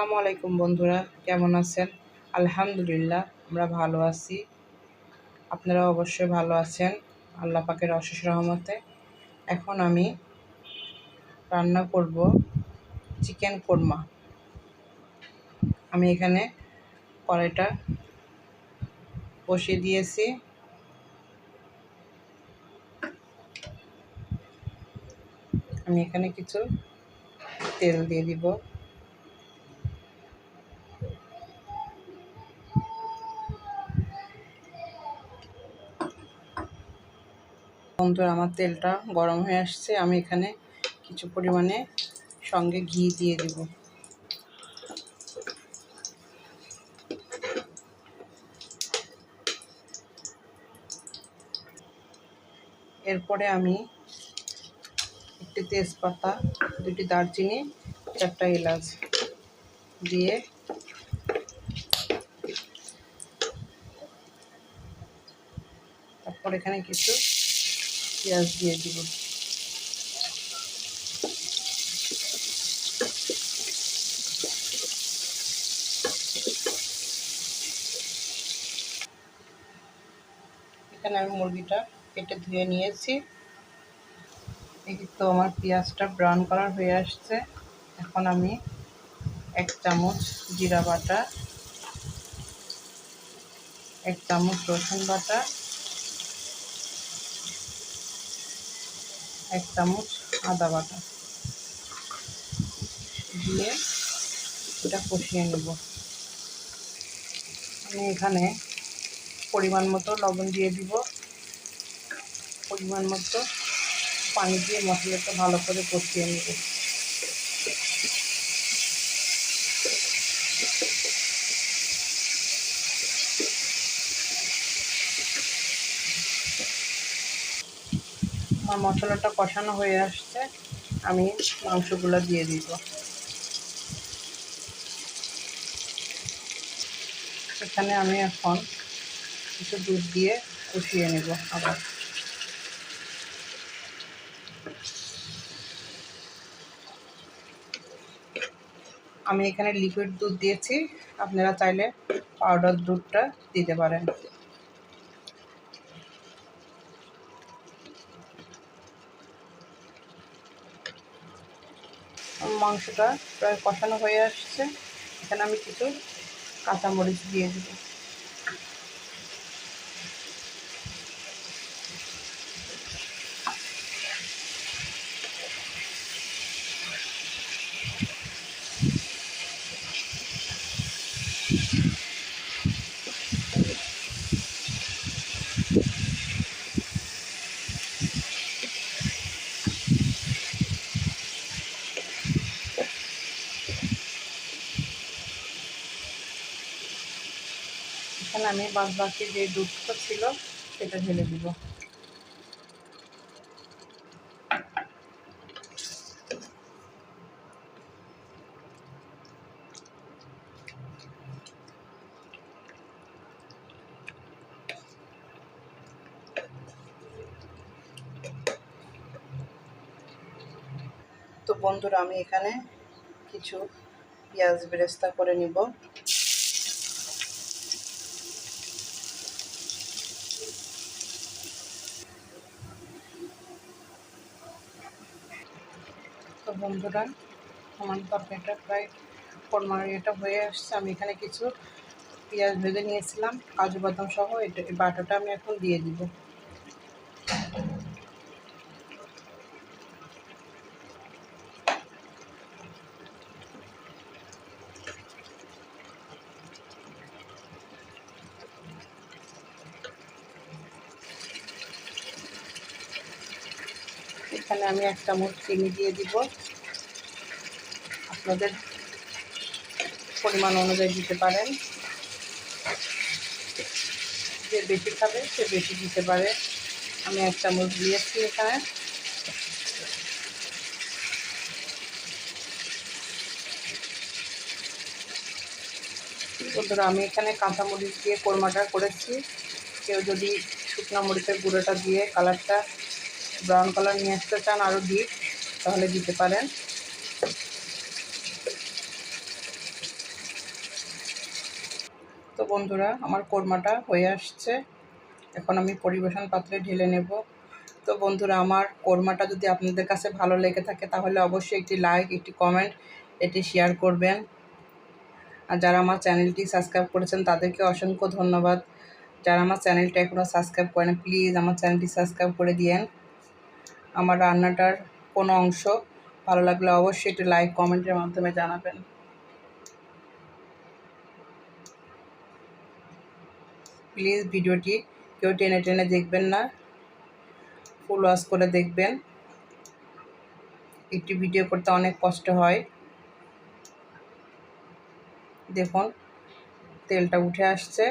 আসসালামু আলাইকুম বন্ধুরা, কেমন আছেন? আলহামদুলিল্লাহ, আমরা ভালো আছি। আপনারা অবশ্যই ভালো আছেন, আল্লাহ পাকের অশেষ রহমতে। এখন আমি রান্না করব চিকেন কোরমা। আমি এখানে কড়াইটা বসিয়ে দিয়েছি। আমি এখানে কিছু তেল দিয়ে দিব। বন্ধুরা আমার তেলটা গরম হয়ে আসছে, আমি এখানে কিছু পরিমাণে সঙ্গে ঘি দিয়ে দেব। এরপরে আমি একটি তেজপাতা, দুটি দারচিনি, চারটা এলাচ দিয়ে তারপর এখানে কিছু পেঁয়াজ দিয়ে দিব। এখানে আমি মুরগিটা কেটে ধুয়ে নিয়েছি। তো আমার পেঁয়াজটা ব্রাউন কালার হয়ে আসছে। এখন আমি এক চামচ জিরা বাটা, এক চামচ রসুন বাটা এক চামচ আদা বাটা দিয়ে এটা কষিয়ে নেব। আমি এখানে পরিমাণ মতো লবণ দিয়ে দিব। পরিমাণ মতো পানি দিয়ে মশলাটা ভালো করে কষিয়ে নেব। আমার মশলাটা কষানো হয়ে আসছে, আমি মাংসগুলো দিয়ে দিব। এখানে আমি এখন কিছু দুধ দিয়ে কষিয়ে নেব আবার। আমি এখানে লিকুইড দুধ দিয়েছি, আপনারা চাইলে পাউডার দুধটা দিতে পারেন। মাংসটা প্রায় কষানো হয়ে আসছে। এখানে আমি কিছু কাঁচামরিচ দিয়ে দেব। এখানে আমি বাদ বাকি যে দুধটা ছিল, সেটা ঢেলে দিব। তো বন্ধুরা, আমি এখানে কিছু পেঁয়াজ বেরেস্তা করে নিব। বন্ধুরা আমার তরকারিটা প্রায় পনেরো এটা হয়ে আসছে। আমি এখানে কিছু পেঁয়াজ ভেজে নিয়েছিলাম, কাজু বাদাম সহ, এটা বাটাটা আমি এখন দিয়ে দিব। এখানে আমি এক চামচ চিনি দিয়ে দিব। আপনাদের পরিমাণ অনুযায়ী দিতে পারেন। যে বেশি খাবে, সে বেশি দিতে পারে। আমি এক চামচ দিয়েছি এখানে। বন্ধুরা, আমি এখানে কাঁচামরিচ দিয়ে কোরমাটা করেছি। কেউ যদি শুকনো মরিচের গুঁড়োটা দিয়ে কালারটা ব্রাউন কালার নিয়ে আসতে চান আরও ডিপ তাহলে দিতে পারেন। তো বন্ধুরা, আমার কোরমাটা হয়ে আসছে। এখন আমি পরিবেশন পাত্রে ঢেলে নেব। তো বন্ধুরা, আমার কোরমাটা যদি আপনাদের কাছে ভালো লেগে থাকে, তাহলে অবশ্যই একটি লাইক একটি কমেন্ট এটি শেয়ার করবেন। আর যারা আমার চ্যানেলটি সাবস্ক্রাইব করেছেন, তাদেরকে অসংখ্য ধন্যবাদ। যারা আমার চ্যানেলটা এখনও সাবস্ক্রাইব করেন প্লিজ আমার চ্যানেলটি সাবস্ক্রাইব করে দিয়েন। আমার রান্নাটার কোনো অংশ ভালো লাগলে অবশ্যই একটু লাইক কমেন্টের মাধ্যমে জানাবেন। প্লিজ ভিডিওটি কেউ টেনে টেনে দেখবেন না। ফুল ওয়াশ করে দেখবেন। একটি ভিডিও করতে অনেক কষ্ট হয়। দেখুন, তেলটা উঠে আসছে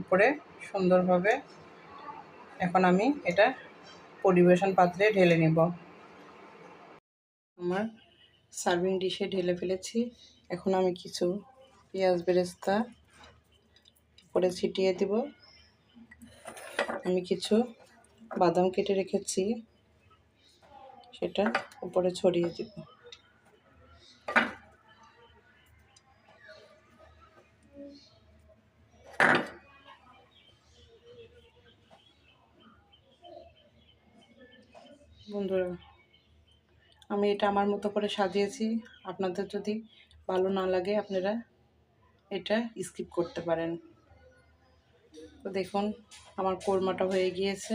উপরে সুন্দরভাবে। এখন আমি এটা পরিবেশন পাত্রে ঢেলে নেব। আমার সার্ভিং ডিশে ঢেলে ফেলেছি। এখন আমি কিছু পেঁয়াজ বেরেস্তা উপরে ছিটিয়ে দেব। আমি কিছু বাদাম কেটে রেখেছি। সেটা উপরে ছড়িয়ে দেব। বন্ধুরা, আমি এটা আমার মতো করে সাজিয়েছি। আপনাদের যদি ভালো না লাগে, আপনারা এটা স্কিপ করতে পারেন। তো দেখুন, আমার কোরমাটা হয়ে গিয়েছে।